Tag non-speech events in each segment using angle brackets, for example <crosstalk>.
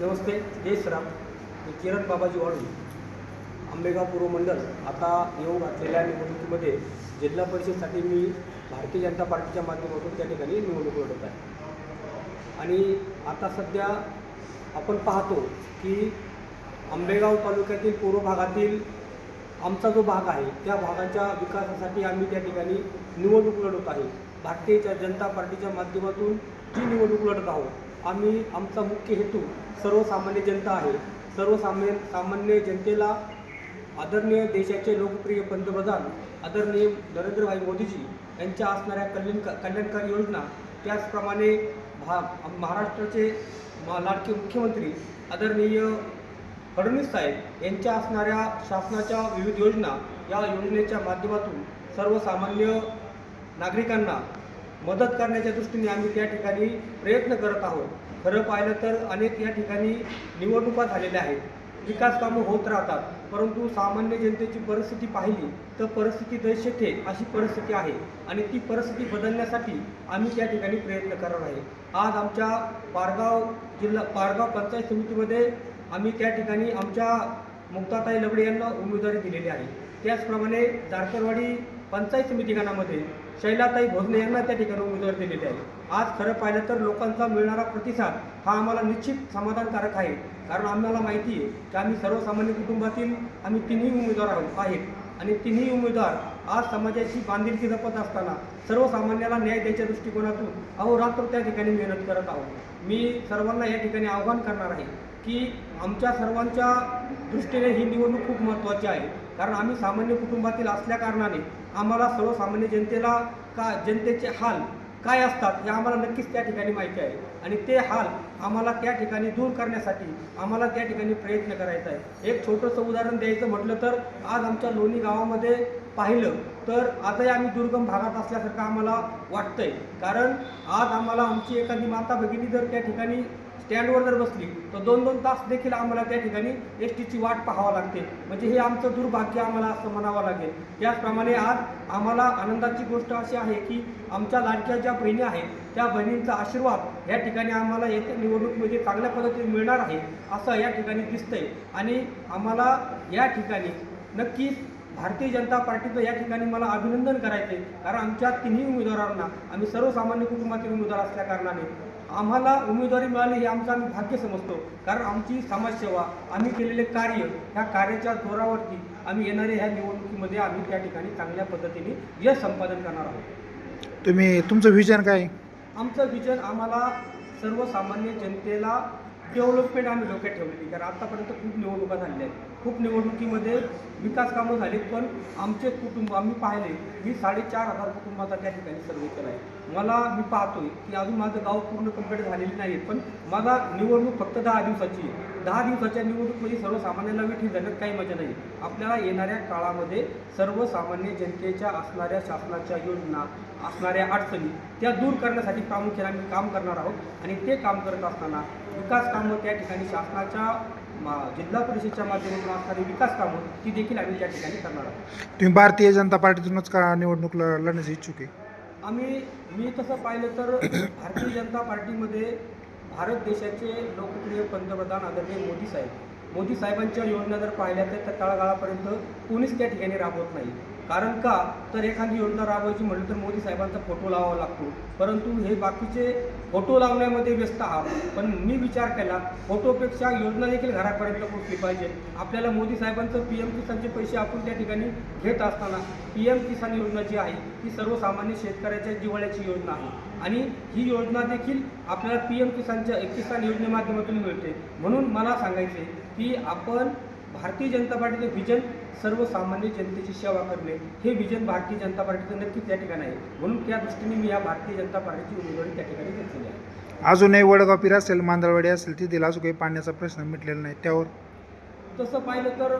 नमस्ते जय श्राम मी किरण बाबाजी वाळू आंबेगाव पूर्व मंडल. आता येऊ घातलेल्या निवडणुकीमध्ये जिल्हा परिषदसाठी मी भारतीय जनता पार्टीच्या माध्यमातून त्या ठिकाणी निवडणूक लढत आहे. आणि आता सध्या आपण पाहतो की आंबेगाव तालुक्यातील पूर्व भागातील आमचा जो भाग आहे त्या भागाच्या विकासासाठी आम्ही त्या ठिकाणी निवडणूक लढत आहे. भारतीय ज- जनता पार्टीच्या माध्यमातून जी निवडणूक लढत आहोत आम्ही आमचा मुख्य हेतू सर्वसामान्य जनता आहे. सर्वसामान्य सामान्य जनतेला आदरणीय देशाचे लोकप्रिय पंतप्रधान आदरणीय नरेंद्रभाई मोदीजी यांच्या असणाऱ्या कल्याण कल्याणकारी योजना त्याचप्रमाणे भा महाराष्ट्राचे मा- लाडके मुख्यमंत्री आदरणीय फडणवीस साहेब यांच्या असणाऱ्या शासनाच्या विविध योजना या योजनेच्या माध्यमातून सर्वसामान्य नागरिकांना मदत करण्याच्या दृष्टीने आम्ही त्या ठिकाणी प्रयत्न करत आहोत. खरं पाहिलं तर अनेक या ठिकाणी निवडणुका झालेल्या आहेत. विकास कामं होत राहतात. परंतु सामान्य जनतेची परिस्थिती पाहिली तर परिस्थिती दैशथे अशी परिस्थिती आहे आणि ती परिस्थिती बदलण्यासाठी आम्ही त्या ठिकाणी प्रयत्न करणार आहे. आज आमच्या पारगाव जिल्हा पारगाव पंचायत समितीमध्ये आम्ही त्या ठिकाणी आमच्या मुक्ताताई लबडे यांना उमेदवारी दिलेली आहे. त्याचप्रमाणे जारकरवाडी पंचायत समिती गणामध्ये शैलाताई भोजने यांना त्या ठिकाणी उमेदवार दिलेली आहे. आज खरं पाहिलं तर लोकांचा मिळणारा प्रतिसाद हा आम्हाला निश्चित समाधानकारक आहे. कारण आम्हाला माहिती आहे की आम्ही सर्वसामान्य कुटुंबातील आम्ही तिन्ही उमेदवार आहोत आहेत. आणि तिन्ही उमेदवार आज समाजाची बांधिलकी जपत असताना सर्वसामान्याला न्याय द्यायच्या दृष्टिकोनातून अहोरात्र त्या ठिकाणी मेहनत करत आहोत. मी सर्वांना या ठिकाणी आव्हान करणार आहे की आमच्या सर्वांच्या दृष्टीने ही निवडणूक खूप महत्त्वाची आहे. कारण आम्ही सामान्य कुटुंबातील असल्याकारणाने आम्हाला सर्वसामान्य जनतेला का जनतेचे हाल काय असतात हे आम्हाला नक्कीच त्या ठिकाणी माहिती आहे. आणि ते हाल आम्हाला त्या ठिकाणी दूर करण्यासाठी आम्हाला त्या ठिकाणी प्रयत्न करायचा आहे. एक छोटंसं उदाहरण द्यायचं म्हटलं तर आज आमच्या लोणी गावामध्ये पाहिलं तर आजही आम्ही दुर्गम भागात असल्यासारखं आम्हाला वाटतंय. कारण आज आम्हाला आमची एखादी माता भगिनी जर त्या ठिकाणी स्टँडवर जर बसली तर दोन दोन तास देखील आम्हाला त्या ठिकाणी एस टीची वाट पाहावं लागते. म्हणजे हे आमचं दुर्भाग्य आम्हाला असं म्हणावं लागेल. त्याचप्रमाणे आज आम्हाला आनंदाची गोष्ट अशी आहे की आमच्या लाडक्या ज्या बहिणी आहेत त्या बहिणींचा आशीर्वाद या ठिकाणी आम्हाला येत्या निवडणुकीमध्ये चांगल्या पद्धतीने मिळणार आहे असं या ठिकाणी दिसतंय. आणि आम्हाला या ठिकाणी नक्कीच भारतीय जनता पार्टीचं या ठिकाणी मला अभिनंदन करायचे कारण आमच्या तिन्ही उमेदवारांना आम्ही सर्वसामान्य कुटुंबातील उमेदवार असल्या कारणाने आम्हाला उमेदवारी मिळाली हे आमचं आम्ही भाग्य समजतो. कारण आमची समाजसेवा आम्ही केलेले कार्य ह्या कार्याच्या जोरावरती आम्ही येणाऱ्या ह्या निवडणुकीमध्ये आम्ही त्या ठिकाणी चांगल्या पद्धतीने यश संपादन करणार आहोत. तुम्ही तुमचं विजन काय? आमचं विजन आम्हाला सर्वसामान्य जनतेला डेव्हलपमेंट आम्ही डोक्यात ठेवलेली. कारण आतापर्यंत खूप निवडणुका झालेल्या आहेत. खूप निवडणुकीमध्ये विकास कामं झाली पण आमचे कुटुंब आम्ही पाहिले मी साडेचार हजार कुटुंबाचा त्या ठिकाणी सर्वे केला आहे मला मी पाहतोय की अजून माझं गाव पूर्ण कंप्लीट झालेली नाही पण माझा निवडणूक फक्त दहा दिवसाची आहे. दहा दिवसाच्या निवडणूकमध्ये सर्वसामान्यांना वेठी जाण्यात काही मजा नाही. आपल्याला येणाऱ्या काळामध्ये सर्वसामान्य जनतेच्या असणाऱ्या शासनाच्या योजना असणाऱ्या अडचणी त्या दूर करण्यासाठी प्रामुख्याने आम्ही काम करणार आहोत. आणि ते काम करत असताना विकास कामं त्या ठिकाणी शासनाच्या मा- जिल्हा परिषदेच्या माध्यमातून असणारी विकास कामं ती देखील आम्ही त्या ठिकाणी करणार आहोत. तुम्ही भारतीय जनता पार्टीतूनच का निवडणूक ल- लढण्याचे इच्छुक आहे? आम्ही मी तसं पाहिलं तर <coughs> भारतीय जनता पार्टीमध्ये भारत देशाचे लोकप्रिय पंतप्रधान आदरणीय मोदी साहेब. मोदी साहेबांच्या योजना जर पाहिल्या तर त्या तळागाळापर्यंत कोणीच त्या ठिकाणी राबवत नाही. कारण का? तर एखादी योजना राबवायची म्हटलं तर मोदी साहेबांचा फोटो लावावा लागतो. परंतु हे बाकीचे फोटो लावण्यामध्ये व्यस्त आहात. पण मी विचार केला फोटोपेक्षा योजना देखील घरापर्यंत पोहोचली पाहिजे. आपल्याला मोदी साहेबांचं पी एम किसानचे पैसे आपण त्या ठिकाणी घेत असताना पी एम किसान योजना जी आहे ती सर्वसामान्य शेतकऱ्याच्या जिव्हाळ्याची योजना आहे. आणि ही योजना देखील आपल्याला पी एम किसानच्या किसान योजनेमाध्यमातून मिळते. म्हणून मला सांगायचे की आपण भारतीय जनता पार्टीचं विजन सर्वसामान्य जनतेची सेवा करणे हे विजन भारतीय जनता पार्टीचं नक्कीच त्या ठिकाणी आहे. म्हणून त्या दृष्टीने मी या भारतीय जनता पार्टीची उमेदवारी त्या ठिकाणी घेतलेली आहे. अजूनही वडगाव पीर असेल मांदळवाडी असेल तिथे अजून काही पाण्याचा प्रश्न मिटलेला नाही. त्यावर तसं पाहिलं तर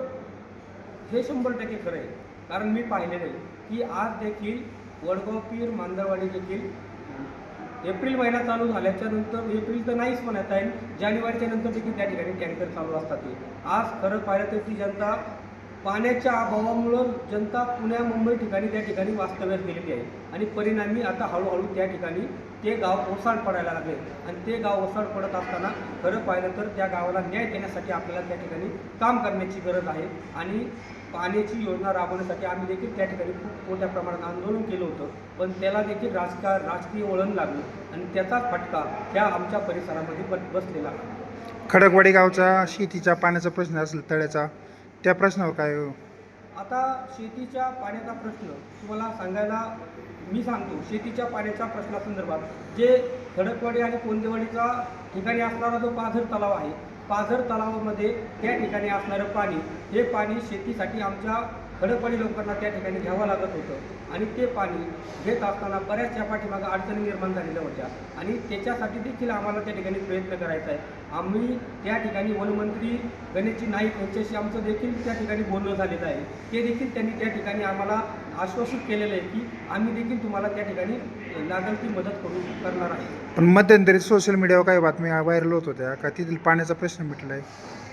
हे शंभर टक्के खरं आहे. कारण मी पाहिलेलं आहे की आज देखील वडगाव पीर मांदरवाडी देखील एप्रिल महिना चालू झाल्याच्यानंतर एप्रिल तर नाहीच म्हणत आहे जानेवारीच्या नंतर देखील त्या ठिकाणी टँकर चालू असतात. ते आज खरं पाहिलं तर ती जनता पाण्याच्या अभावामुळं जनता पुण्या मुंबई ठिकाणी त्या ठिकाणी वास्तव्यास गेलेली आहे. आणि परिणामी आता हळूहळू त्या ठिकाणी ते गाव ओसाड पडायला लागले. आणि ते गाव ओसाड पडत असताना खरं पाहिलं तर त्या गावाला न्याय देण्यासाठी आपल्याला त्या ठिकाणी काम करण्याची गरज आहे. आणि पाण्याची योजना राबवण्यासाठी आम्ही देखील त्या ठिकाणी खूप मोठ्या प्रमाणात आंदोलन केलं होतं. पण त्याला देखील राजका राजकीय वळण लागलं. आणि त्याचाच फटका ह्या आमच्या परिसरामध्ये बसलेला आहे. खडकवाडी गावचा शेतीचा पाण्याचा प्रश्न असेल तळ्याचा त्या प्रश्नावर काय हो? आता शेतीच्या पाण्याचा प्रश्न तुम्हाला सांगायला मी सांगतो शेतीच्या पाण्याच्या प्रश्नासंदर्भात जे खडकवाडी आणि कोंदेवाडीचा ठिकाणी असणारा जो पाझर तलाव आहे पाझर तलावामध्ये त्या ठिकाणी असणारं पाणी हे पाणी शेतीसाठी आमच्या खडकवाडी लोकांना त्या ठिकाणी घ्यावं लागत होतं. आणि ते पाणी घेत असताना बऱ्याचशा पाठीमागं अडचणी निर्माण झालेल्या होत्या. आणि त्याच्यासाठी देखील आम्हाला त्या ठिकाणी प्रयत्न करायचा आहे. आम्ही त्या ठिकाणी वनमंत्री गणेशजी नाईक यांच्याशी आमचं देखील त्या ठिकाणी बोलणं झालेलं आहे. ते देखील त्यांनी त्या ठिकाणी आम्हाला आश्वासित केलेलं आहे की आम्ही देखील तुम्हाला त्या ठिकाणी लागेल ती मदत करू करणार आहे. पण मध्यंतरी सोशल मीडियावर काही बातम्या व्हायरल होत होत्या. का तेथील पाण्याचा प्रश्न मिटला आहे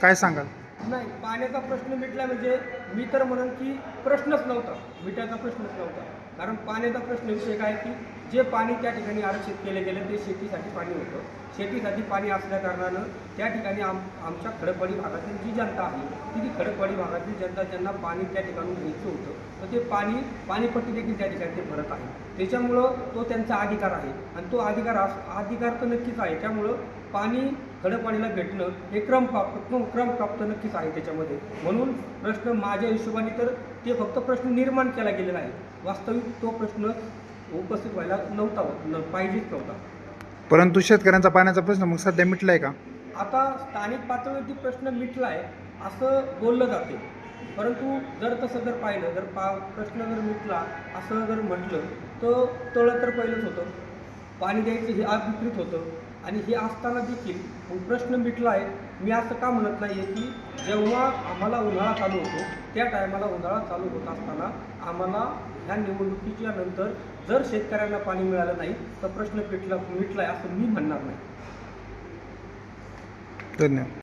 काय सांगाल? नाही पाण्याचा प्रश्न मिटला म्हणजे मी तर म्हणेन की प्रश्नच नव्हता मिठाचा प्रश्नच नव्हता. कारण पाण्याचा प्रश्न विषय काय की जे पाणी त्या ठिकाणी आरक्षित केले गेले ते शेतीसाठी पाणी होतं. शेतीसाठी पाणी असल्या कारणानं त्या ठिकाणी आम आमच्या खडकवाडी भागातील जी जनता आहे ती ती खडकवाडी भागातील जनता ज्यांना पाणी त्या ठिकाणी घ्यायचं होतं तर ते पाणी पाणीपट्टी देखील त्या ठिकाणी ते भरत आहे. त्याच्यामुळं तो त्यांचा अधिकार आहे. आणि तो अधिकार अस- अधिकार तर नक्कीच आहे. त्यामुळं पाणी खडकवाडीला भेटणं हे क्रमप्राप्त क्रमप्राप्त नक्कीच आहे त्याच्यामध्ये. म्हणून प्रश्न माझ्या हिशोबाने तर ते फक्त प्रश्न निर्माण केला गेलेला आहे. वास्तविक तो प्रश्न उपस्थित व्हायला नव्हता न पाहिजेच नव्हता. परंतु शेतकऱ्यांचा पाण्याचा प्रश्न मग सध्या मिटला आहे का? आता स्थानिक पातळीवरती प्रश्न मिटला आहे असं बोललं जाते. परंतु जर तसं जर पाहिलं जर पा प्रश्न जर मिटला असं जर म्हटलं तर तळं तर पहिलंच होतं. पाणी द्यायचं हे आज विपरीत होतं. आणि हे असताना देखील प्रश्न मिटला आहे. मी असं का म्हणत नाही आहे की जेव्हा आम्हाला उन्हाळा चालू होतो त्या टायमाला उन्हाळा चालू होत असताना आम्हाला ह्या निवडणुकीच्या नंतर जर शेतकऱ्यांना पाणी मिळालं नाही तर प्रश्न मिटला मिटला आहे असं मी म्हणणार नाही. धन्यवाद.